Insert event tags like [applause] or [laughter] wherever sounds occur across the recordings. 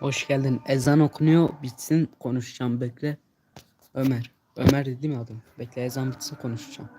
Hoş geldin. Ezan okunuyor. Bitsin konuşacağım. Bekle. Ömer. Ömer dedi mi adım? Bekle ezan bitsin konuşacağım.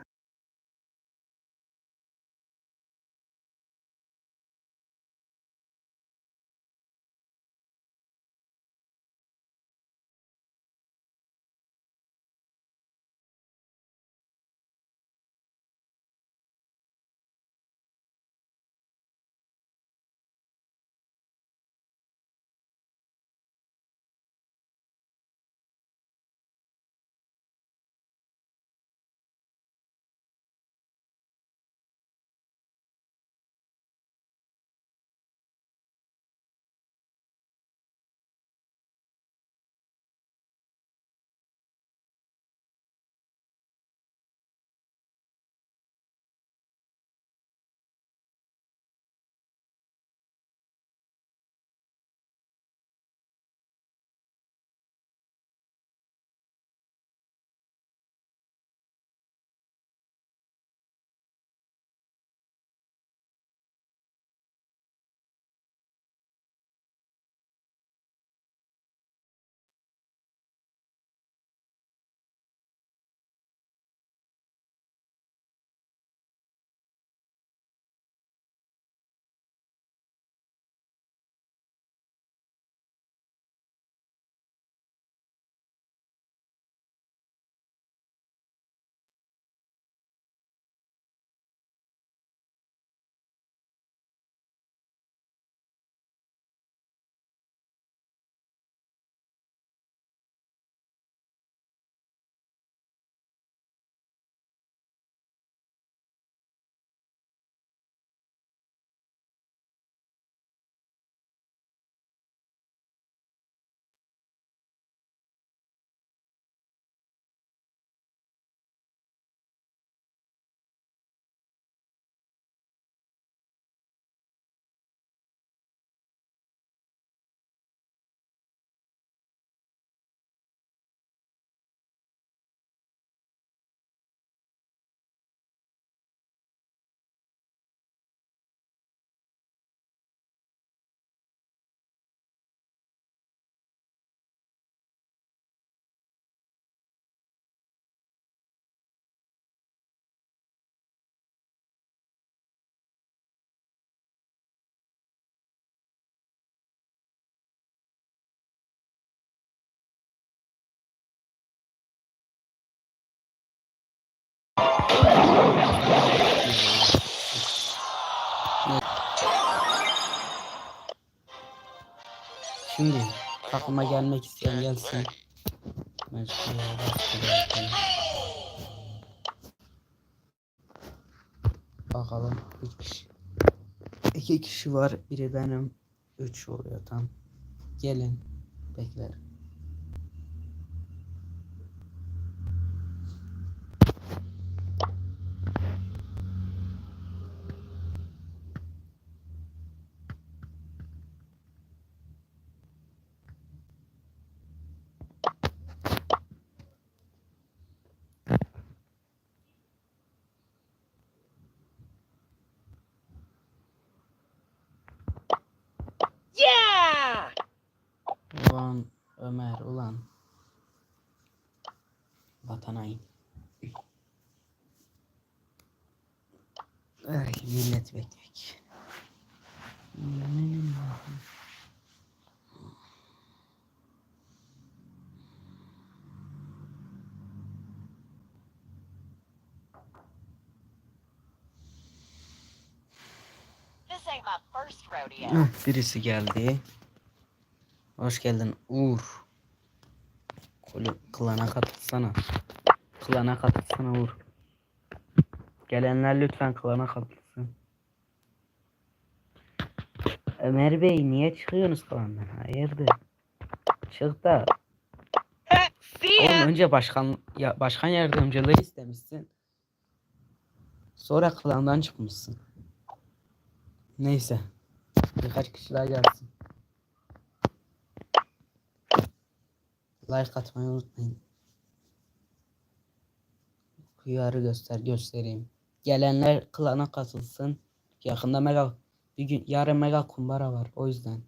Takıma gelmek isteyen gelsin. Meşgul rastgele Bakalım 3 kişi. 2 kişi var. Biri benim. 3 oluyor tam. Gelin. Bekler. Ulan Ömer ulan. Vatan hain. Ay millet. Heh, Birisi geldi. Hoş geldin Uğur. Klana katılsana. Klana katılsana Uğur. Gelenler lütfen klana katılsın. Ömer Bey niye çıkıyorsunuz klandan? Hayırdır? Çık da. Oğlum önce başkan ya başkan yardımcılığı istemişsin. Sonra klandan çıkmışsın. Neyse. Birkaç kişi daha gelsin. Like atmayı unutmayın. Kıyarı göster göstereyim. Gelenler klana katılsın. Yakında mega bir gün yarın mega kumbara var o yüzden.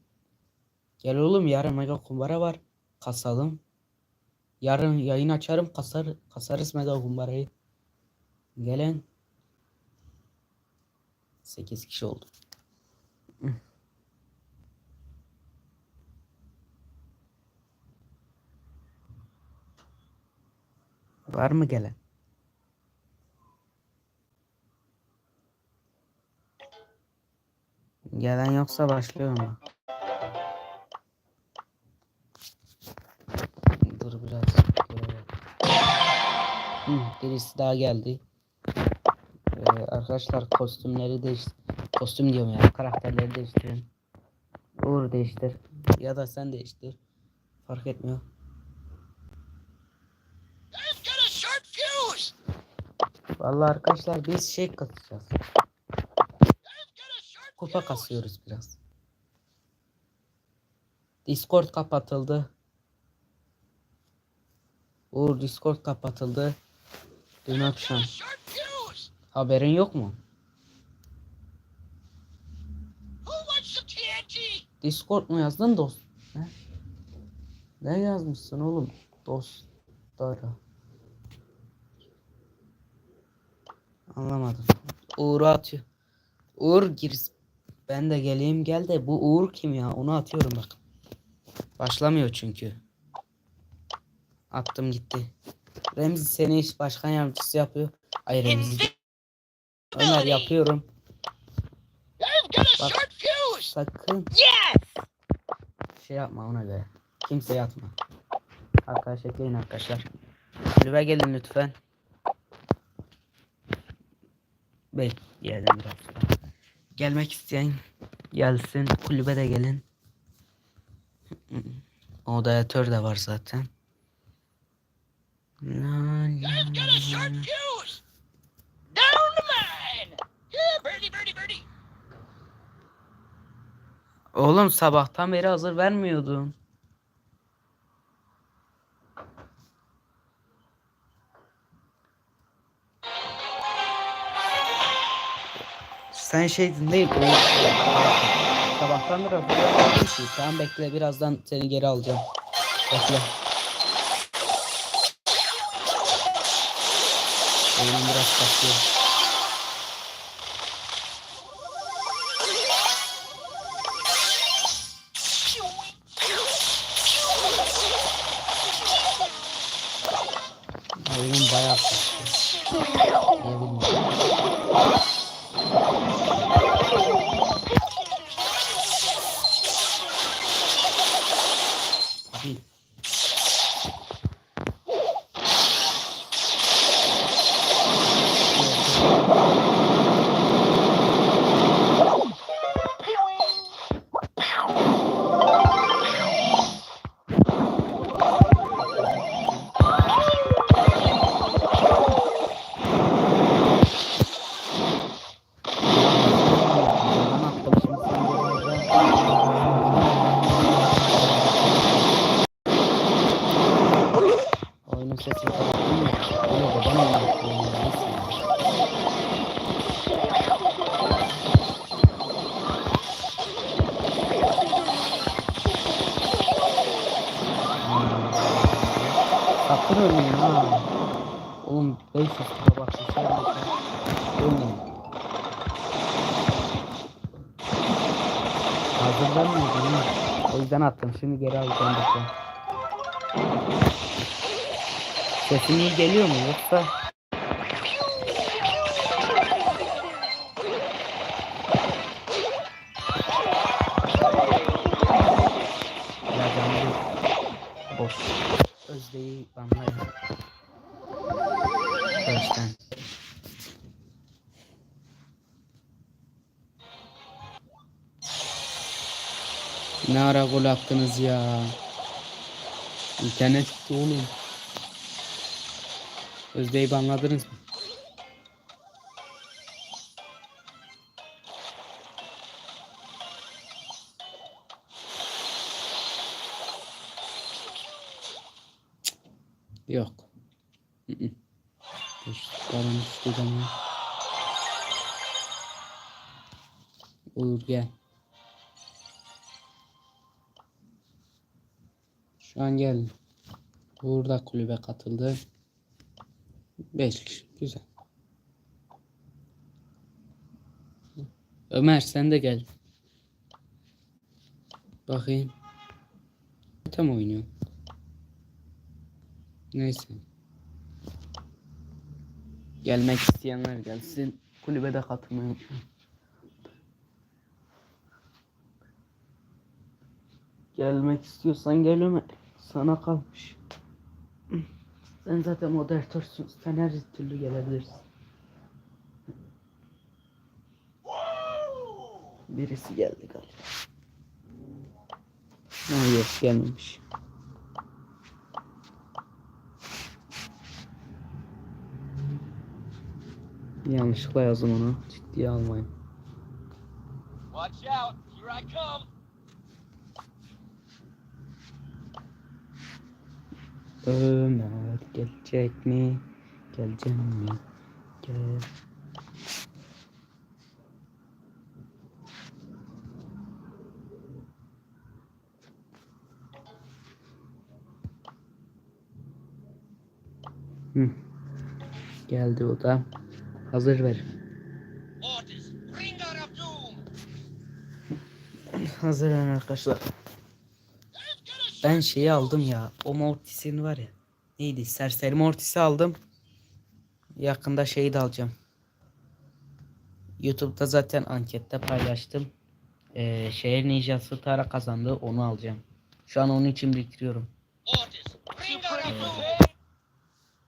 Gel oğlum yarın mega kumbara var. Kasalım. Yarın yayın açarım kasar kasarız mega kumbarayı. Gelen 8 kişi oldu. Var mı gelen? Gelen yoksa başlıyorum. Dur biraz. Hı, birisi daha geldi. Ee, arkadaşlar kostümleri değiş kostüm diyorum ya karakterleri değiştirin. Uğur değiştir ya da sen değiştir. Fark etmiyor. Vallahi arkadaşlar biz şey short Kupa kasıyoruz biraz. Discord kapatıldı. Uğur Discord kapatıldı. Dün akşam. Haberin yok mu? Discord mu yazdın dost? Ne? Ne yazmışsın oğlum? Dostlara. Anlamadım. Uğur'u atıyor. Uğur gir. Ben de geleyim gel de bu Uğur kim ya? Onu atıyorum bak. Başlamıyor çünkü. Attım gitti. Remzi seni iş başkan yardımcısı yapıyor. Ay Remzi. Ömer yapıyorum. Bak. Sakın şey yapma ona göre. Kimseye atma. Arkadaş ekleyin arkadaşlar. Kulübe gelin lütfen. Bekleyelim biraz. Gelmek isteyen gelsin. Kulübe de gelin. Moderatör de var zaten. La, la. Oğlum sabahtan beri hazır vermiyordun. Sen şeydin değil o sabahtan beri ki. Tamam bekle birazdan seni geri alacağım. Bekle. Oyunum biraz kasıyor. Oyunum bayağı kasıyor. Attım. Şimdi geri alacağım bekle. Sesim iyi geliyor mu yoksa? Ne ara gol attınız ya. İnternet gitti oğlum. Özdeyi banladınız mı? Yok. Boşlukların üstüden ya. Uğur gel. Şu an. Burada kulübe katıldı. 5 kişi. Güzel. Ömer sen de gel. Bakayım. Tam oynuyor. Neyse. Gelmek isteyenler gelsin. Kulübe de katılmayı. Gelmek istiyorsan gel Ömer. Sana kalmış. Sen zaten moderatörsün. Sen her türlü gelebilirsin. Birisi geldi galiba. Ha, yok gelmemiş. Yanlışlıkla yazdım onu. Ciddiye almayın. Watch out. Here I come. Ömer gelecek mi? Gelecek mi? Gel. Hı. Geldi o da. Hazır ver. Hazır arkadaşlar. Ben şeyi aldım ya. O Mortis'in var ya. Neydi? Serseri Mortis'i aldım. Yakında şeyi de alacağım. YouTube'da zaten ankette paylaştım. Ee, şehir ninjası Tara kazandı. Onu alacağım. Şu an onun için biriktiriyorum.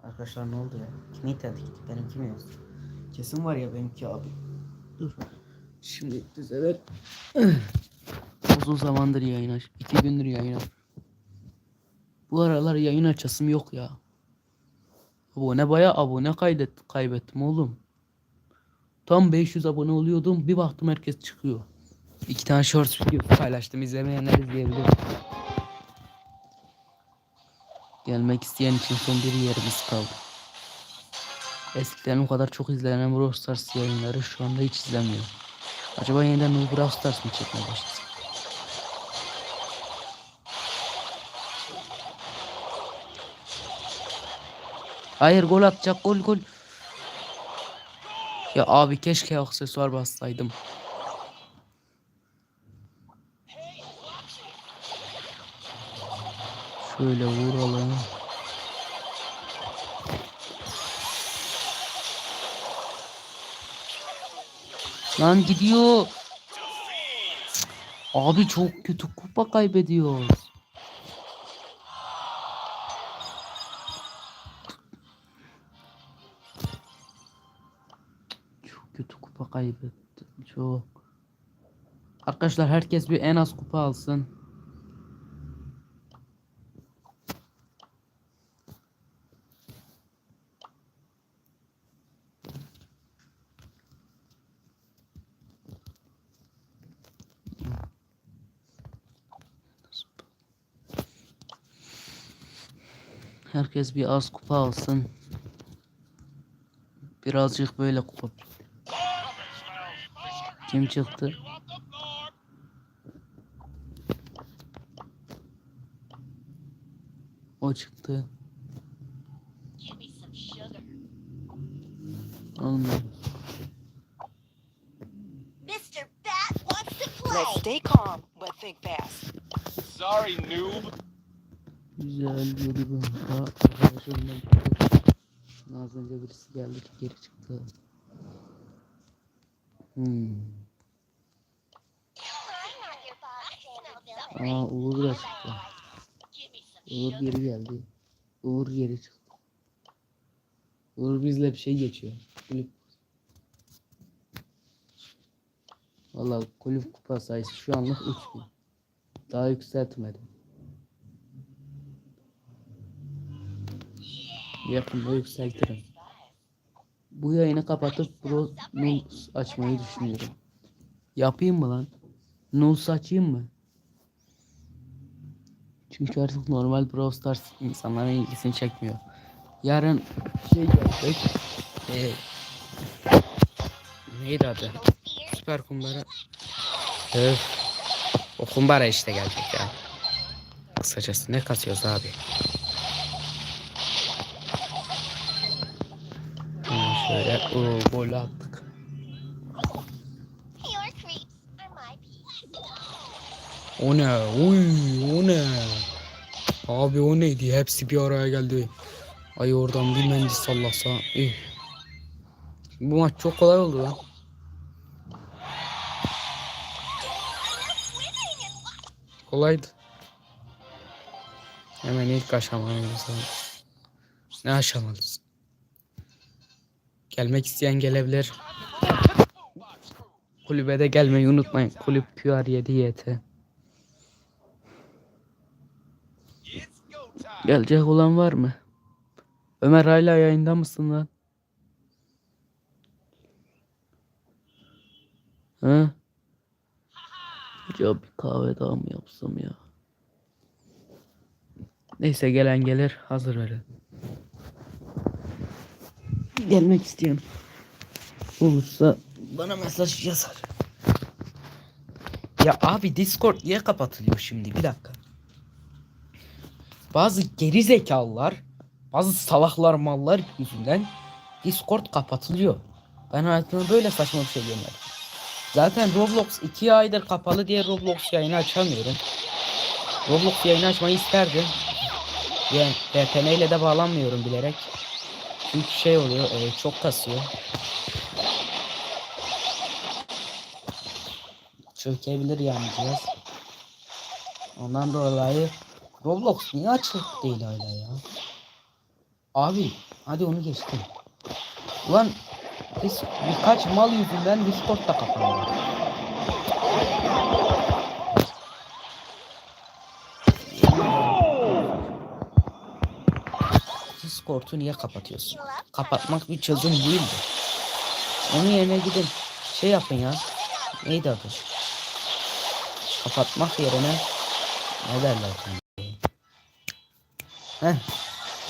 Arkadaşlar ne oldu ya? Kim internet gitti? Benimki mi yazdı? Kesin var ya benimki abi. Dur. Şimdi düzelir. [clears throat] Uzun zamandır yayın aç. İki gündür yayın aç. Bu aralar yayın açasım yok ya. Abone baya abone kaydet, kaybettim oğlum. Tam 500 abone oluyordum. Bir baktım herkes çıkıyor. İki tane short video paylaştım. İzlemeyenler izleyebilir. Gelmek isteyen için son bir yerimiz kaldı. Eskiden o kadar çok izlenen Brawl Stars yayınları şu anda hiç izlemiyor. Acaba yeniden Brawl Stars mı çekmeye başlasın? Hayır gol atacak gol gol. Ya abi keşke aksesuar bassaydım. Şöyle vuralım. Lan gidiyor. Abi çok kötü kupa kaybediyoruz. Kaybettim. Çok. Arkadaşlar herkes bir en az kupa alsın. Herkes bir az kupa alsın. Birazcık böyle kupa. Kim çıktı? O çıktı. Olmuyor. Mr. Bat wants to play. Let's stay calm, but think fast. Sorry, noob. Güzel bir bu. Aa, arkadaşımdan çıktı. Az önce birisi geldi ki geri çıktı. Hmm. Aa Uğur da çıktı. Uğur geri geldi. Uğur geri çıktı. Uğur bizle bir şey geçiyor. Kulüp. Valla kulüp kupa sayısı şu anlık 3000. Daha yükseltmedim. Yakında yükseltirim. Bu yayını kapatıp Pro Nuls açmayı düşünüyorum. Yapayım mı lan? Nuls açayım mı? Çünkü artık normal Brawl Stars insanların ilgisini çekmiyor. Yarın şey gelecek. Ee, neydi adı? Süper kumbara. Öf. O kumbara işte gelecek ya. Kısacası ne kasıyoruz abi? Şöyle o gol attık. O ne? Uy, o ne? Abi o neydi? Hepsi bir araya geldi. Ay oradan bir mendil sallasa. Eh. Bu maç çok kolay oldu lan. Kolaydı. Hemen ilk aşamayız. Ne aşamalıyız? Gelmek isteyen gelebilir. Kulübede gelmeyi unutmayın. Kulüp QR7 YT. Gelecek olan var mı? Ömer hala yayında mısın lan? Ha? Ya bir kahve daha mı yapsam ya? Neyse gelen gelir hazır verin. Gelmek isteyen olursa bana mesaj yazar. Ya abi Discord niye kapatılıyor şimdi? Bir dakika. Bazı geri zekalılar, bazı salaklar mallar yüzünden Discord kapatılıyor. Ben hayatımda böyle saçma bir şey görmedim. Zaten Roblox 2 aydır kapalı diye Roblox yayını açamıyorum. Roblox yayını açmayı isterdim. Yani VPN ile de bağlanmıyorum bilerek. Çünkü şey oluyor, e, çok kasıyor. Çökebilir yani cihaz. Ondan dolayı Roblox niye açık değil hala ya? Abi hadi onu geçtim. Ulan biz birkaç mal yüzünden Discord da kapandı. Discord'u niye kapatıyorsun? Kapatmak bir çözüm değildi. Onun yerine gidin şey yapın ya. Neydi adı? Kapatmak yerine ne derler şimdi? Heh.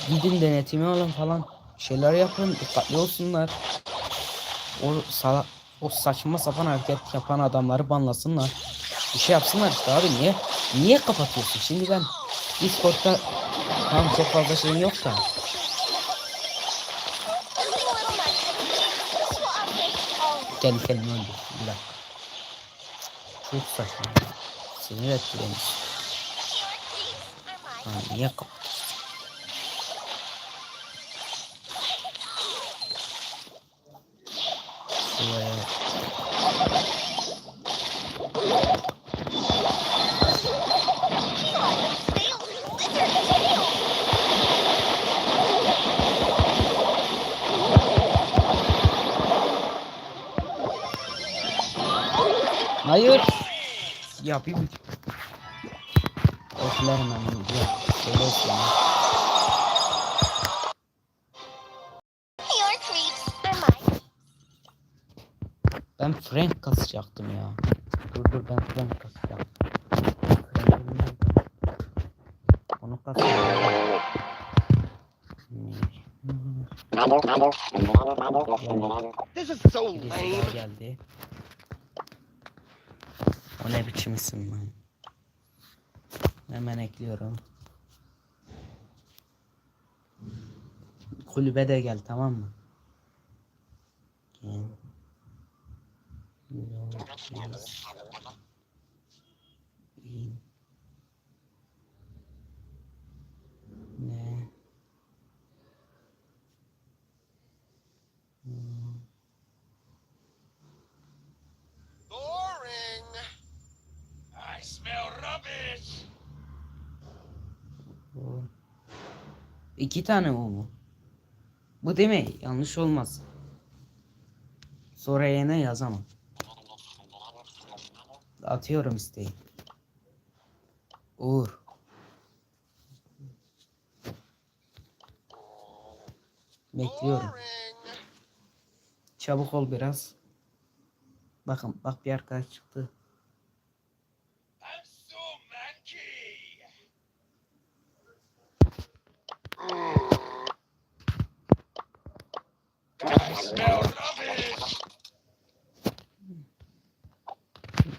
Gidin denetimi alın falan. Şeyler yapın. Dikkatli olsunlar. O sala, o saçma sapan hareket yapan adamları banlasınlar. Bir şey yapsınlar işte abi niye? Niye kapatıyorsun? Şimdi ben Discord'da tam çok fazla şeyim yok da. All Kendi kendime öldü. Bir dakika. Çok saçma. Sinir etti. Niye kapatıyorsun? Şuraya. tail. Lizard tail. Hayır. Ya bir bir. Oklarım ben. Olsun. Your creeps are my Ben Frank kasacaktım ya. Dur dur ben Frank nerede? Onu kasacağım. This is so Birisi lame. daha geldi. O ne biçim isim lan? Hemen ekliyorum. Kulübe de gel tamam mı? Ne? Boring. I smell rubbish. Bu. İki tane o mu? Bu değil mi? Yanlış olmaz. Sonra yine yazamam. Atıyorum isteği. Uğur. Bekliyorum. Çabuk ol biraz. Bakın bak bir arkadaş çıktı. I'm so manky. I smell rubbish.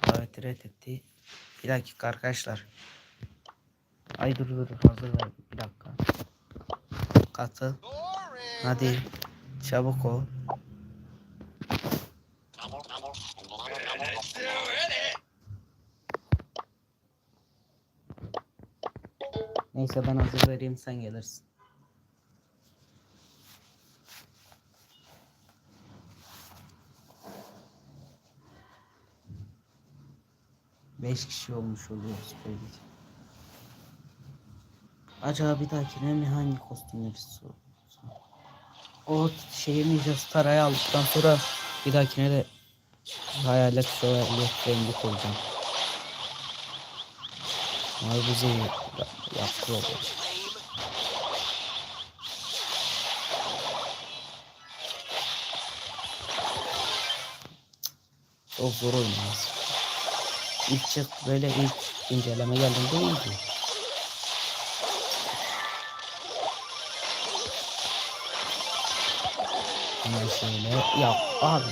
Daveti reddetti. Bir dakika arkadaşlar. Ay dur dur hazır ver bir dakika. Katıl. Hadi çabuk ol. Neyse ben hazır vereyim sen gelirsin. Beş kişi olmuş oluyoruz böylece. Acaba bir dahakine mi hangi kostümleri? O şeyi mi Stara'yı aldıktan sonra bir dahakine de hayalet şövalye rengi koyacağım. Ama bize yaptı olur. Çok zor oynamaz. İlk çık böyle ilk inceleme geldiğinde iyiydi. Hemen şöyle yap abi.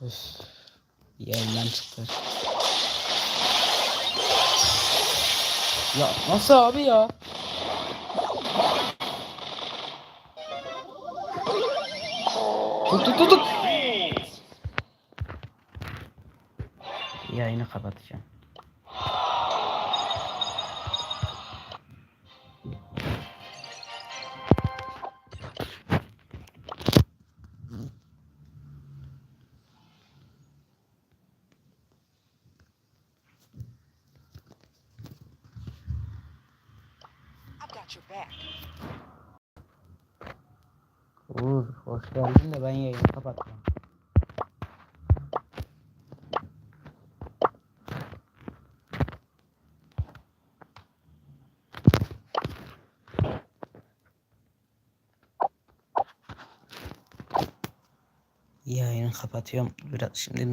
Üf. Yerinden çıktı. Ya nasıl abi ya? Tut tut tut tut. Yayını kapatacağım. Uğur hoş geldin de ben yayını kapatacağım. Yayını kapatıyorum. Biraz şimdi